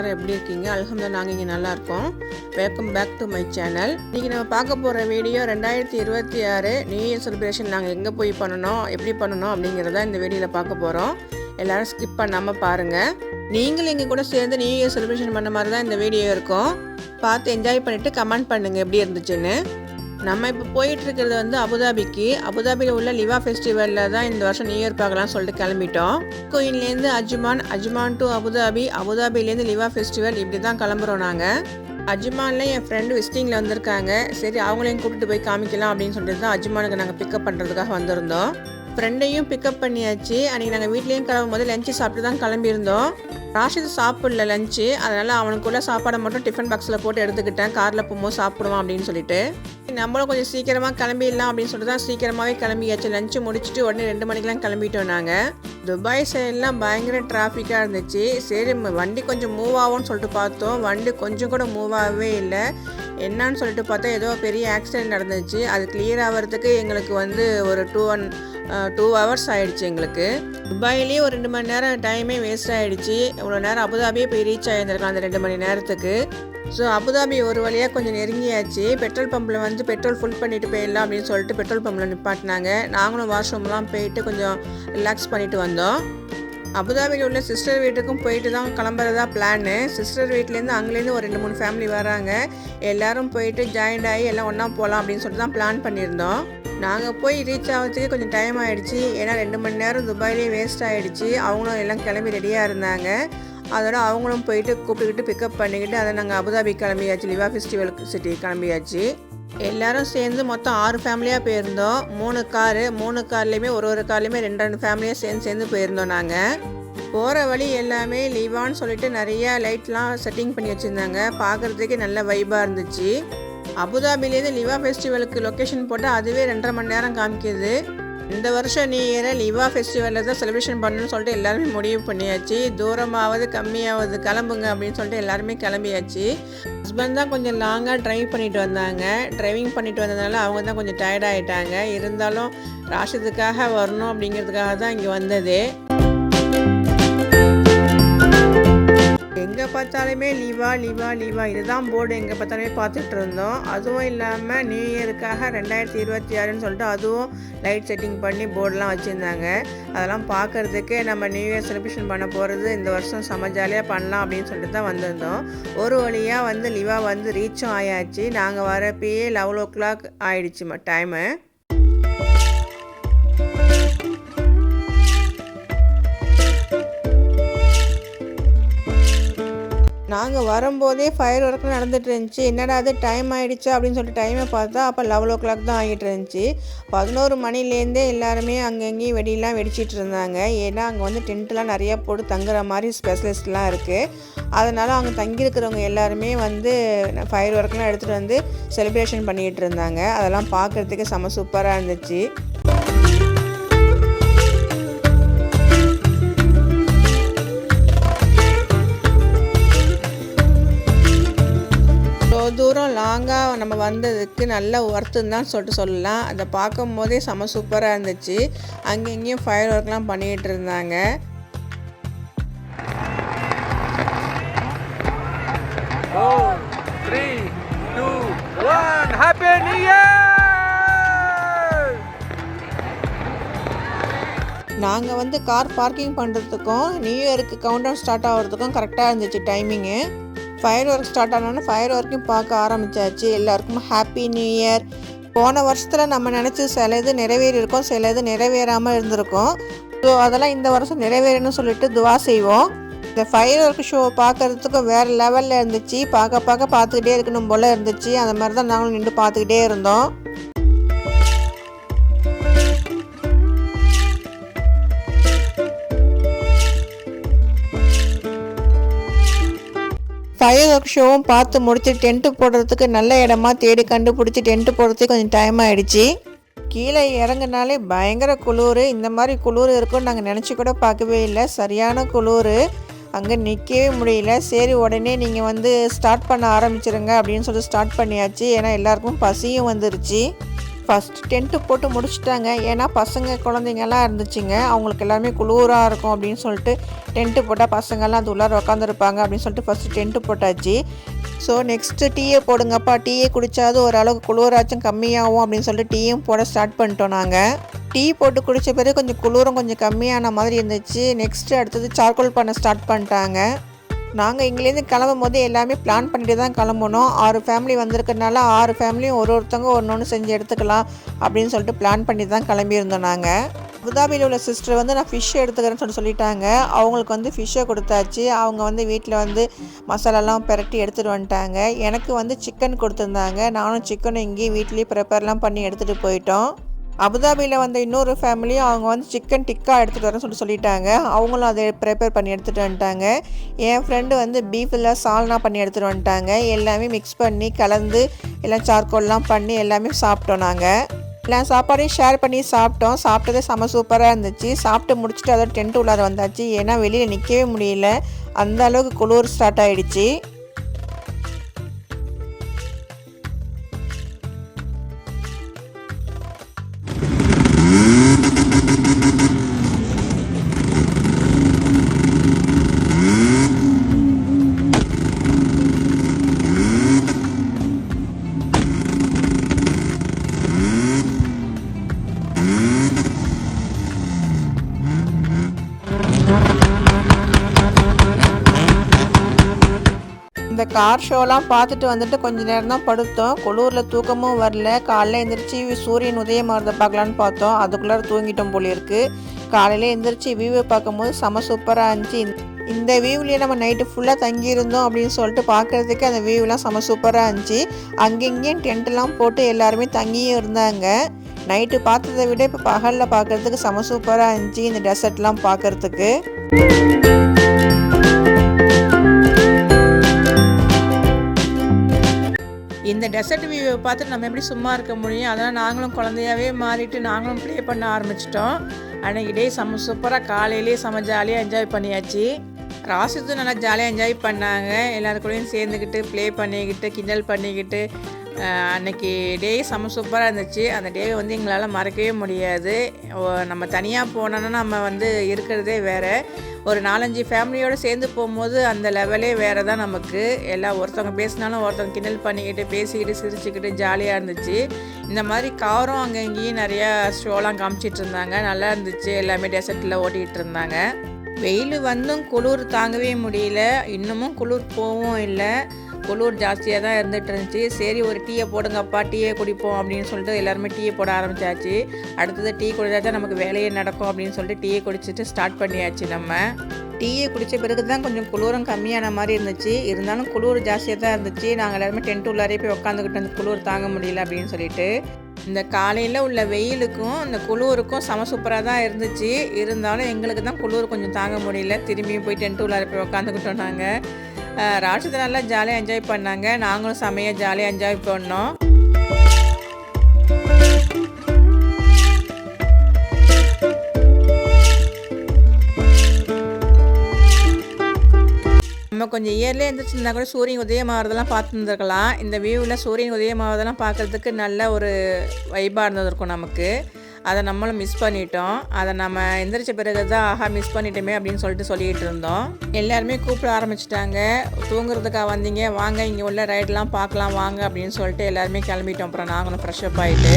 எல்லாரும் எப்படி இருக்கீங்க? அல்ஹம்துலில்லாஹ் நாங்கள் இங்கே நல்லா இருக்கோம். Welcome back to my channel இன்றைக்கி நம்ம பார்க்க போகிற வீடியோ ரெண்டாயிரத்தி இருபத்தி ஆறு நியூ இயர் செலிப்ரேஷன் நாங்கள் எங்கே போய் பண்ணணும் எப்படி பண்ணணும் அப்படிங்கிறத இந்த வீடியோவில் பார்க்க போகிறோம் எல்லாரும் ஸ்கிப் பண்ணாமல் பாருங்கள் நீங்களும் எங்கள் கூட சேர்ந்து நியூ இயர் செலிப்ரேஷன் பண்ண மாதிரி தான் இந்த வீடியோ இருக்கும். பார்த்து என்ஜாய் பண்ணிவிட்டு கமெண்ட் பண்ணுங்கள் எப்படி இருந்துச்சுன்னு. நம்ம இப்போ போயிட்டுருக்கிறது வந்து அபுதாபிக்கு. அபுதாபியில் உள்ள லிவா ஃபெஸ்டிவலில் தான் இந்த வருஷம் நியூ இயர் பார்க்கலாம் சொல்லிட்டு கிளம்பிட்டோம். கோயின்லேருந்து Ajman Ajman to Abu Dhabi அபுதாபிலேருந்து Liwa festival இப்படி தான் கிளம்புறோம் நாங்கள் அஜ்மானில் என் ஃப்ரெண்டு விசிட்டிங்கில் வந்திருக்காங்க. சரி அவங்களையும் கூப்பிட்டு போய் காமிக்கலாம் அப்படின்னு சொல்லிட்டு தான் அஜ்மானுக்கு நாங்கள் பிக்கப் பண்ணுறதுக்காக வந்திருந்தோம். ஃப்ரெண்டையும் பிக்கப் பண்ணியாச்சு. அன்றைக்கி நாங்கள் வீட்லேயும் கிளம்பும் போது லஞ்சு சாப்பிட்டு தான் கிளம்பியிருந்தோம். ராஷித் சாப்பிடல லஞ்சு அதனால் அவனுக்குள்ள சாப்பாடை மட்டும் டிஃபன் பாக்ஸில் போட்டு எடுத்துக்கிட்டேன். காரில் போகும்போது சாப்பிடுவான் அப்படின்னு சொல்லிட்டு. நம்மளும் கொஞ்சம் சீக்கிரமாக கிளம்பிடலாம் அப்படின்னு சொல்லிட்டு தான் சீக்கிரமாகவே கிளம்பியாச்சு. லஞ்சு முடிச்சுட்டு உடனே ரெண்டு மணிக்கெலாம் கிளம்பிட்டோம் நாங்கள் துபாய் சைட்லாம் பயங்கர டிராஃபிக்காக இருந்துச்சு. சரி வண்டி கொஞ்சம் மூவ் ஆகும்னு சொல்லிட்டு பார்த்தோம். வண்டி கொஞ்சம் கூட மூவ் ஆகவே இல்லை. என்னன்னு சொல்லிட்டு பார்த்தா ஏதோ பெரிய ஆக்சிடெண்ட் நடந்துச்சு. அது கிளியர் ஆகிறதுக்கு எங்களுக்கு வந்து ஒரு டூ ஒன் டூ ஹவர்ஸ் ஆகிடுச்சு எங்களுக்கு. துபாயிலேயே ஒரு ரெண்டு மணி நேரம் டைமே வேஸ்ட் ஆகிடுச்சு இவ்வளோ நேரம் அபுதாபியே போய் ரீச் ஆகியிருந்திருக்கலாம் அந்த ரெண்டு மணி நேரத்துக்கு. ஸோ அபுதாபி ஒரு வழியாக கொஞ்சம் நெருங்கியாச்சு. பெட்ரோல் பம்பில் வந்து பெட்ரோல் ஃபுல் பண்ணிட்டு போயிடலாம் அப்படின்னு சொல்லிட்டு பெட்ரோல் பம்பில் நிப்பாட்டினாங்க. நாங்களும் வாஷ்ரூம்லாம் போயிட்டு கொஞ்சம் ரிலாக்ஸ் பண்ணிட்டு வந்தோம். அபுதாபியில் உள்ள சிஸ்டர் வீட்டுக்கும் போயிட்டு தான் கிளம்புறதா பிளான்னு சிஸ்டர் வீட்லேருந்து அங்கேருந்து ஒரு ரெண்டு மூணு ஃபேமிலி வராங்க. எல்லாரும் போயிட்டு ஜாயிண்ட் ஆகி எல்லாம் ஒன்றா போகலாம் அப்படின்னு சொல்லிட்டு தான் பிளான் பண்ணியிருந்தோம். நாங்கள் போய் ரீச் ஆகிறதுக்கு கொஞ்சம் டைம் ஆகிடுச்சு ஏன்னா ரெண்டு மணி நேரம் துபாயிலே வேஸ்ட் ஆகிடுச்சு அவங்களும் எல்லாம் கிளம்பி ரெடியாக இருந்தாங்க. அதோட அவங்களும் போயிட்டு கூப்பிட்டுக்கிட்டு பிக்கப் பண்ணிக்கிட்டு அதை நாங்கள் அபுதாபி கிளம்பியாச்சு லிவா ஃபெஸ்டிவல் சிட்டி கிளம்பியாச்சு. எல்லாரும் சேர்ந்து மொத்தம் ஆறு ஃபேமிலியாக போயிருந்தோம். மூணு காரு மூணு கார்லேயுமே ஒரு ஒரு கார்லேயுமே ரெண்டு ரெண்டு ஃபேமிலியாக சேர்ந்து சேர்ந்து போயிருந்தோம் நாங்கள் போகிற வழி எல்லாமே லீவான்னு சொல்லிட்டு நிறைய லைட்லாம் செட்டிங் பண்ணி வச்சுருந்தாங்க. பார்க்குறதுக்கே நல்ல வைபாக இருந்துச்சு. அபுதாபிலேருந்து லிவா ஃபெஸ்டிவலுக்கு லொக்கேஷன் போட்டால் அதுவே ரெண்டரை மணி நேரம் காமிக்கிது. இந்த வருஷம் நியூ இயரை லிவா ஃபெஸ்டிவலில் தான் செலிப்ரேஷன் பண்ணணும்னு சொல்லிட்டு எல்லாருமே முடிவு பண்ணியாச்சு. தூரமாவது கம்மியாவது கிளம்புங்க அப்படின்னு சொல்லிட்டு எல்லாருமே கிளம்பியாச்சு. ஹஸ்பண்ட் தான் கொஞ்சம் லாங்காக ட்ரைவ் பண்ணிட்டு வந்தாங்க. ட்ரைவிங் பண்ணிட்டு வந்ததுனால அவங்க தான் கொஞ்சம் டயர்ட் ஆகிட்டாங்க இருந்தாலும் ராஷத்துக்காக வரணும் அப்படிங்கிறதுக்காக தான் இங்கே வந்தது. எங்கே பார்த்தாலுமே லீவா லீவா லீவா. இதுதான் போர்டு எங்கே பார்த்தாலுமே பார்த்துட்டு இருந்தோம். அதுவும் இல்லாமல் நியூ இயருக்காக ரெண்டாயிரத்தி இருபத்தி ஆறுன்னு சொல்லிட்டு அதுவும் லைட் செட்டிங் பண்ணி போர்டெலாம் வச்சுருந்தாங்க. அதெல்லாம் பார்க்கறதுக்கு நம்ம நியூ இயர் செலிப்ரேஷன் பண்ண போகிறது இந்த வருஷம் செம ஜாலியாக பண்ணலாம் அப்படின்னு சொல்லிட்டு தான் வந்திருந்தோம். ஒரு வழியாக வந்து லிவா வந்து ரீச்சும் ஆயாச்சு. நாங்கள் வரப்பயே லெவல் ஓ கிளாக் ஆயிடுச்சு டைமு நாங்கள் வரும்போதே ஃபயர் ஒர்க் நடந்துட்டு இருந்துச்சு. என்னடா அது டைம் ஆகிடுச்சா அப்படின்னு சொல்லிட்டு டைமை பார்த்தா அப்போ லெவல் ஓ கிளாக் தான் ஆகிட்டு இருந்துச்சு. பதினோரு மணிலேருந்தே எல்லாருமே அங்கங்கேயும் வெடியெல்லாம் வெடிச்சிட்டு இருந்தாங்க. ஏன்னா அங்கே வந்து டென்ட்லாம் நிறையா போட்டு தங்குற மாதிரி ஸ்பெஷலிஸ்ட்லாம் இருக்குது அதனால் அங்கே தங்கியிருக்கிறவங்க எல்லாருமே வந்து ஃபயர் ஒர்க்லாம் எடுத்துகிட்டு வந்து செலிப்ரேஷன் பண்ணிகிட்டு இருந்தாங்க. அதெல்லாம் பார்க்குறதுக்கு செம சூப்பராக இருந்துச்சு. தூரம் லாங்காக நம்ம வந்ததுக்கு நல்ல ஒர்த்துன்னு தான் சொல்லிட்டு சொல்லலாம். அதை பார்க்கும் போதே செம சூப்பராக இருந்துச்சு. அங்கே இங்கேயும் ஃபயர் ஒர்க்லாம் பண்ணிகிட்டு இருந்தாங்க! நாங்கள் வந்து கார் பார்க்கிங் பண்ணுறதுக்கும் நியூ இயருக்கு கவுண்ட் டவுன் ஸ்டார்ட் ஆகிறதுக்கும் கரெக்டாக இருந்துச்சு டைமிங்கு ஃபயர் ஒர்க் ஸ்டார்ட் ஆனோன்னு ஃபயர் ஒர்க்கையும் பார்க்க ஆரம்பிச்சாச்சு. எல்லாருக்கும் ஹாப்பி நியூ இயர் போன வருஷத்தில் நம்ம நினச்சி சில இது நிறைவேறியிருக்கோம். சில இது நிறைவேறாமல் இருந்திருக்கும். ஸோ அதெல்லாம் இந்த வருஷம் நிறைவேறணும்னு சொல்லிட்டு துவா செய்வோம். இந்த ஃபயர் ஒர்க் ஷோ பார்க்கறதுக்கு வேறு லெவலில் இருந்துச்சு. பார்க்க பார்க்க பார்த்துக்கிட்டே இருக்கணும் போல் இருந்துச்சு. அந்த மாதிரி தான் நாங்களும் நின்று பார்த்துக்கிட்டே இருந்தோம். ஃபயர் ஷோவும் பார்த்து முடிச்சு டென்ட்டு போடுறதுக்கு நல்ல இடமா தேடி கண்டுபிடிச்சி டென்ட்டு போடுறதுக்கு கொஞ்சம் டைம் ஆகிடுச்சி கீழே இறங்குனாலே பயங்கர குளிர். இந்த மாதிரி குளிர் இருக்கும்னு நாங்கள் நினச்சி கூட பார்க்கவே இல்லை. சரியான குளிர். அங்கே நிற்கவே முடியல. சரி உடனே நீங்கள் வந்து ஸ்டார்ட் பண்ண ஆரம்பிச்சிருங்க அப்படின்னு சொல்லி ஸ்டார்ட் பண்ணியாச்சு. ஏன்னா எல்லாருக்கும் பசியும் வந்துருச்சு. ஃபஸ்ட் டென்ட்டு போட்டு முடிச்சிட்டாங்க. ஏன்னா பசங்க குழந்தைங்கெல்லாம் இருந்துச்சுங்க. அவங்களுக்கு எல்லாருமே குளூராக இருக்கும் அப்படின்னு சொல்லிட்டு டென்ட்டு போட்டால் பசங்கள்லாம் அது உள்ளார உட்காந்துருப்பாங்க அப்படின்னு சொல்லிட்டு ஃபஸ்ட்டு டென்ட்டு போட்டாச்சு. ஸோ நெக்ஸ்ட்டு டீயே போடுங்கப்பா. டீயே குடித்தாது ஓரளவுக்கு குளிராச்சும் கம்மியாகும் அப்படின்னு சொல்லிட்டு டீயும் போட ஸ்டார்ட் பண்ணிட்டோம் நாங்கள் டீ போட்டு குடித்த பிறகு கொஞ்சம் குளிரும் கொஞ்சம் கம்மியான மாதிரி இருந்துச்சு. நெக்ஸ்ட்டு அடுத்தது சார்கோல் பண்ண ஸ்டார்ட் பண்ணிட்டாங்க. நாங்கள் இங்கேருந்து கிளம்பும் போது எல்லாமே பிளான் பண்ணிட்டு தான் கிளம்பணும் ஆறு ஃபேமிலி வந்திருக்கனால ஆறு ஃபேமிலியும் ஒரு ஒருத்தவங்க ஒன்று ஒன்று செஞ்சு எடுத்துக்கலாம் அப்படின்னு சொல்லிட்டு பிளான் பண்ணி தான் கிளம்பியிருந்தோம் நாங்கள் அபுதாபியில் உள்ள சிஸ்டர் வந்து நான் ஃபிஷ் எடுத்துக்கிறேன்னு சொல்லி சொல்லிட்டாங்க. அவங்களுக்கு வந்து ஃபிஷ்ஷை கொடுத்தாச்சு. அவங்க வந்து வீட்டில் வந்து மசாலாலாம் பிரட்டி எடுத்துகிட்டு வந்துட்டாங்க. எனக்கு வந்து சிக்கன் கொடுத்துருந்தாங்க. நானும் சிக்கனும் இங்கேயே வீட்லேயே ப்ரிப்பேர்லாம் பண்ணி எடுத்துகிட்டு போயிட்டோம். அபுதாபியில் வந்த இன்னொரு ஃபேமிலியும் அவங்க வந்து சிக்கன் டிக்கா எடுத்துகிட்டு வரேன்னு சொல்லி சொல்லிட்டாங்க. அவங்களும் அதை ப்ரிப்பேர் பண்ணி எடுத்துகிட்டு வந்துட்டாங்க. என் ஃப்ரெண்டு வந்து பீஃபில் சால்னா பண்ணி எடுத்துகிட்டு வந்துட்டாங்க. எல்லாமே மிக்ஸ் பண்ணி கலந்து எல்லாம் சார்கோல்லாம் பண்ணி எல்லாமே சாப்பிட்டோம் நாங்கள் எல்லா சாப்பாடையும் ஷேர் பண்ணி சாப்பிட்டோம். சாப்பிட்டதே செம சூப்பராக இருந்துச்சு. சாப்பிட்டு முடிச்சுட்டு அதோட டென்ட் உள்ளார வந்தாச்சு. ஏன்னா வெளியில் நிற்கவே முடியல. அந்த அளவுக்கு குளிர் ஸ்டார்ட் ஆகிடுச்சு கார் ஷோலாம் பார்த்துட்டு வந்துட்டு கொஞ்ச நேரம் தான் படுத்தோம். குளூரில் தூக்கமும் வரல. காலைல எழுந்திரிச்சி சூரியன் உதயமாகிறத பார்க்கலான்னு பார்த்தோம். அதுக்குள்ளார தூங்கிட்டோம் போல இருக்கு. காலையில் எழுந்திரிச்சி வியூவை பார்க்கும்போது செம சூப்பராக இருந்துச்சு. இந்த வியூவிலேயே நம்ம நைட்டு ஃபுல்லாக தங்கியிருந்தோம் அப்படின்னு சொல்லிட்டு பார்க்குறதுக்கு அந்த வியூலாம் செம சூப்பராக இருந்துச்சு. அங்கங்கேயும் டென்ட்லாம் போட்டு எல்லாருமே தங்கியும் இருந்தாங்க. நைட்டு பார்த்ததை விட இப்போ பகலில் பார்க்குறதுக்கு செம சூப்பராக இருந்துச்சு. இந்த டெசர்ட்லாம் பார்க்குறதுக்கு. இந்த டெசர்ட் வியூவை பார்த்துட்டு நம்ம எப்படி சும்மா இருக்க முடியும்? அதனால் நாங்களும் குழந்தையாவே மாறிட்டு நாங்களும் ப்ளே பண்ண ஆரம்பிச்சிட்டோம். அன்றைக்கி டே செம்ம சூப்பராக காலையிலேயே செம்ம ஜாலியாக என்ஜாய் பண்ணியாச்சு. ராசித்தும் நல்லா ஜாலியாக என்ஜாய் பண்ணாங்க. எல்லாரு கூடயும் சேர்ந்துக்கிட்டு ப்ளே பண்ணிக்கிட்டு கிண்டல் பண்ணிக்கிட்டு அன்னைக்கு டே செம்ம சூப்பராக இருந்துச்சு. அந்த டே வந்து எங்களால் மறக்கவே முடியாது. நம்ம தனியாக போனோன்னா நம்ம வந்து இருக்கிறதே வேறு. ஒரு நாலஞ்சு ஃபேமிலியோடு சேர்ந்து போகும்போது அந்த லெவலே வேறு தான் நமக்கு. எல்லாம் ஒருத்தவங்க பேசினாலும் ஒருத்தவங்க கிண்டல் பண்ணிக்கிட்டு பேசிக்கிட்டு சிரிச்சுக்கிட்டு ஜாலியாக இருந்துச்சு. இந்த மாதிரி காரும் அங்கே இங்கேயும் நிறையா ஷோலாம் காமிச்சிட்டு இருந்தாங்க. நல்லா இருந்துச்சு. எல்லாமே டெசர்ட்டில் ஓட்டிகிட்டு இருந்தாங்க. வெயில் வந்தும் குளிர் தாங்கவே முடியல. இன்னமும் குளிர் போகவும் இல்லை. குளிர் ஜாஸ்தியாக தான் இருந்துட்டு இருந்துச்சு. சரி ஒரு டீயை போடுங்கப்பா டீயை குடிப்போம் அப்படின்னு சொல்லிட்டு எல்லாருமே டீயை போட ஆரம்பிச்சாச்சு. அடுத்தது டீ குடிச்சா தான் நமக்கு வேலையே நடக்கும் அப்படின்னு சொல்லிட்டு டீயை குடிச்சிட்டு ஸ்டார்ட் பண்ணியாச்சு நம்ம. டீயை குடித்த பிறகு தான் கொஞ்சம் குளிரும் கம்மியான மாதிரி இருந்துச்சு. இருந்தாலும் குளிர் ஜாஸ்தியாக தான் இருந்துச்சு. நாங்கள் எல்லாருமே டென்ட் உள்ளாரே போய் உட்காந்துக்கிட்டு அந்த குளிர் தாங்க முடியல அப்படின்னு சொல்லிட்டு. இந்த காலையில் உள்ள வெயிலுக்கும் இந்த குளிருக்கும் செம சூப்பராக தான் இருந்துச்சு. இருந்தாலும் எங்களுக்கு தான் குளிர் கொஞ்சம் தாங்க முடியல. திரும்பியும் போய் டென்ட் உள்ளார போய் உட்காந்துக்கிட்டோம் நாங்கள் ராட்சத்தை நல்லா ஜாலியாக என்ஜாய் பண்ணாங்க. நாங்களும் செமையாக ஜாலியாக என்ஜாய் பண்ணோம். நம்ம கொஞ்சம் இயர்லேயே எழுந்திரிச்சிருந்தா கூட சூரியன் உதயமாகிறதெல்லாம் பார்த்துருந்துருக்கலாம். இந்த வியூவில் சூரியன் உதயமாகிறதெல்லாம் பார்க்குறதுக்கு நல்ல ஒரு வைப்பாக இருந்திருக்கும் நமக்கு. அதை நம்மளும் மிஸ் பண்ணிட்டோம். அதை நம்ம எந்திரிச்ச பிறகு தான் ஆஹா மிஸ் பண்ணிட்டோமே அப்படின்னு சொல்லிட்டு சொல்லிகிட்டு இருந்தோம். எல்லாருமே கூப்பிட ஆரம்பிச்சிட்டாங்க. தூங்குறதுக்காக வந்தீங்க? வாங்க இங்கே உள்ள ரைடெலாம் பார்க்கலாம் வாங்க அப்படின்னு சொல்லிட்டு எல்லாருமே கிளம்பிட்டோம். அப்புறம் நாங்களும் ஃப்ரெஷ்அப் ஆகிட்டு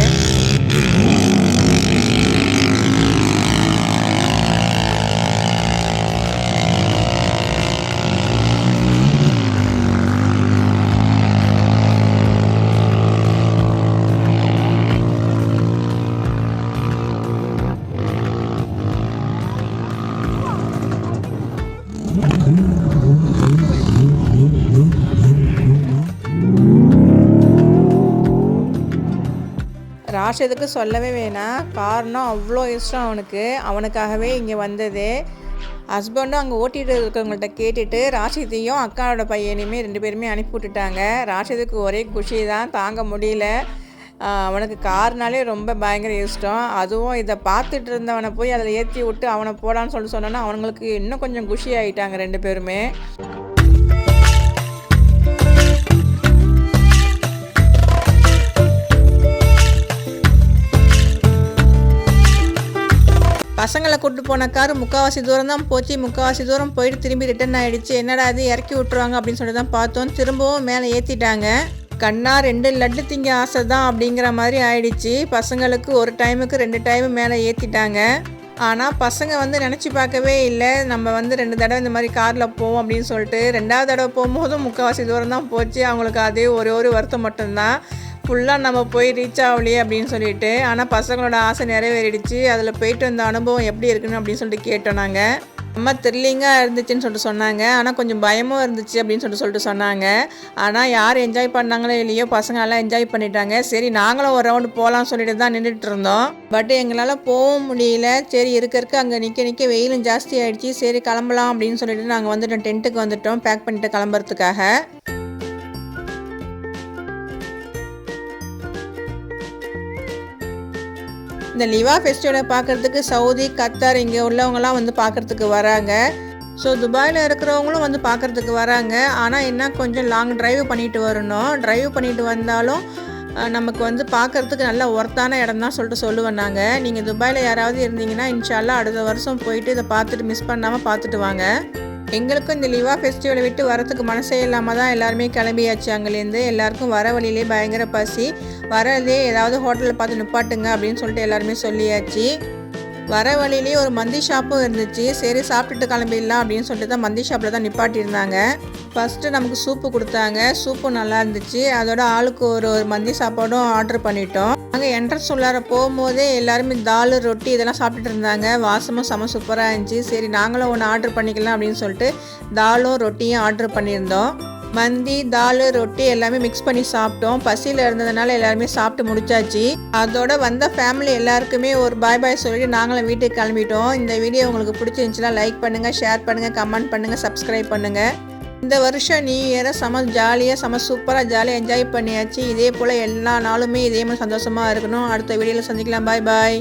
ராஷதுக்கு சொல்லவே வேணாம் காரணம் அவ்வளோ இஷ்டம் அவனுக்கு. அவனுக்காகவே இங்கே வந்தது. ஹஸ்பண்டும் அங்கே ஓட்டிகிட்டு இருக்கவங்கள்ட்ட கேட்டுட்டு ராஷிதையும் அக்காவோட பையனையுமே ரெண்டு பேருமே அனுப்பி விட்டுட்டாங்க. ராஷிதுக்கு ஒரே குஷி தான் தாங்க முடியல. அவனுக்கு கார்னாலே ரொம்ப பயங்கர இஷ்டம். அதுவும் இதை பார்த்துட்டு இருந்தவனை போய் அதில் ஏற்றி விட்டு அவனை போடான்னு சொல்லி சொன்னோன்னா அவனுங்களுக்கு இன்னும் கொஞ்சம் குஷி ஆகிட்டாங்க ரெண்டு பேருமே. பசங்களை கூப்பிட்டு போன கார் முக்கால்வாசி தூரம் தான் போச்சு. முக்கால்வாசி தூரம் போயிட்டு திரும்பி ரிட்டர்ன் ஆயிடுச்சு. என்னடா இது? இறக்கி விட்டுருவாங்க அப்படின்னு சொல்லிட்டு தான் பார்த்தோம். திரும்பவும் மேலே ஏற்றிட்டாங்க கண்ணா ரெண்டு லட்டு திங்க ஆசை தான் அப்படிங்கிற மாதிரி ஆயிடுச்சு. பசங்களுக்கு ஒரு டைமுக்கு ரெண்டு டைம் மேலே ஏற்றிட்டாங்க ஆனால் பசங்க வந்து நினச்சி பார்க்கவே இல்லை. நம்ம வந்து ரெண்டு தடவை இந்த மாதிரி காரில் போவோம் அப்படின்னு சொல்லிட்டு ரெண்டாவது தடவை போகும்போதும் முக்கால்வாசி தூரம் தான் போச்சு. அவங்களுக்கு அதே ஒரே ஒரு வருத்தம் மட்டும்தான். ஃபுல்லாக நம்ம போய் ரீச் ஆகலையே அப்படின்னு சொல்லிட்டு ஆனால் பசங்களோட ஆசை நிறைவேறிடுச்சு. அதில் போயிட்டு வந்த அனுபவம் எப்படி இருக்குன்னு அப்படின்னு சொல்லிட்டு கேட்டோம் நாங்கள் ரொம்ப த்ரில்லிங்காக இருந்துச்சுன்னு சொல்லிட்டு சொன்னாங்க. ஆனால் கொஞ்சம் பயமும் இருந்துச்சு அப்படின்னு சொல்லிட்டு சொல்லிட்டு சொன்னாங்க. ஆனால் யார் என்ஜாய் பண்ணாங்களோ இல்லையோ பசங்க எல்லாம் என்ஜாய் பண்ணிட்டாங்க. சரி நாங்களும் ஒரு ரவுண்டு போகலாம்னு சொல்லிட்டு தான் நின்றுட்டு இருந்தோம். பட் எங்களால் போகவும் முடியல. சரி இருக்க இருக்க அங்கே நிற்க நிற்க வெயிலும் ஜாஸ்தி ஆகிடுச்சி சரி கிளம்பலாம் அப்படின்னு சொல்லிட்டு நாங்கள் வந்துட்டோம். டென்ட்டுக்கு வந்துட்டோம். பேக் பண்ணிட்டு கிளம்புறதுக்காக. இந்த லிவா ஃபெஸ்டிவலை பார்க்குறதுக்கு சவுதி கத்தார் இங்கே உள்ளவங்கலாம் வந்து பார்க்குறதுக்கு வராங்க. ஸோ துபாயில் இருக்கிறவங்களும் வந்து பார்க்குறதுக்கு வராங்க. ஆனால் என்ன கொஞ்சம் லாங் டிரைவ் பண்ணிட்டு வரணும். டிரைவ் பண்ணிட்டு வந்தாலும் நமக்கு வந்து பார்க்குறதுக்கு நல்ல ஒர்த்தான இடம் தான் சொல்லிட்டு சொல்லுவேன் நாங்கள் நீங்கள் துபாயில் யாராவது இருந்தீங்கன்னா இன்ஷால்லாம் அடுத்த வருஷம் போயிட்டு இதை பார்த்துட்டு மிஸ் பண்ணாமல் பார்த்துட்டு வாங்க. எங்களுக்கும் இந்த லிவா ஃபெஸ்டிவலை விட்டு வரத்துக்கு மனசே இல்லாமல் தான் எல்லாருமே கிளம்பியாச்சு. அங்கேருந்து எல்லாருக்கும் வர வழியிலே பயங்கர பசி. வரதே ஏதாவது ஹோட்டலில் பார்த்து நிப்பாட்டுங்க அப்படின்னு சொல்லிட்டு எல்லாருமே சொல்லியாச்சு. வர வழியிலேயே ஒரு மந்தி ஷாப்பும் இருந்துச்சு. சரி சாப்பிட்டுட்டு கிளம்பிடலாம் அப்படின்னு சொல்லிட்டு தான் மந்தி ஷாப்பில் தான் நிப்பாட்டியிருந்தாங்க. ஃபஸ்ட்டு நமக்கு சூப்பு கொடுத்தாங்க. சூப்பும் நல்லா இருந்துச்சு. அதோட ஆளுக்கு ஒரு ஒரு மந்தி சாப்பாடும் ஆர்டர் பண்ணிட்டோம். அங்கே என்ட்ரன்ஸ் உள்ளார போகும்போதே எல்லாருமே தால் ரொட்டி இதெல்லாம் சாப்பிட்டுட்டு இருந்தாங்க. வாசமும் செம சூப்பராக இருந்துச்சு. சரி நாங்களும் ஒன்று ஆர்டர் பண்ணிக்கலாம் அப்படின்னு சொல்லிட்டு தாலும் ரொட்டியும் ஆர்டர் பண்ணியிருந்தோம். மந்தி தால் ரொட்டி எல்லாமே மிக்ஸ் பண்ணி சாப்பிட்டோம். பசியில் இருந்ததுனால எல்லாருமே சாப்பிட்டு முடிச்சாச்சு. அதோட வந்த ஃபேமிலி எல்லாருக்குமே ஒரு பாய் பாய் சொல்லிட்டு நாங்களும் வீட்டுக்கு கிளம்பிட்டோம். இந்த வீடியோ உங்களுக்கு பிடிச்சிருந்துச்சுன்னா லைக் பண்ணுங்கள் ஷேர் பண்ணுங்கள் கமெண்ட் பண்ணுங்கள் சப்ஸ்கிரைப் பண்ணுங்கள் இந்த வருஷம் நியூ இயரை செம ஜாலியாக செம சூப்பராக ஜாலியாக என்ஜாய் பண்ணியாச்சு. இதே போல் எல்லா நாளுமே இதே மாதிரி சந்தோஷமாக இருக்கணும். அடுத்த வீடியோவில் சந்திக்கலாம். பாய் பாய்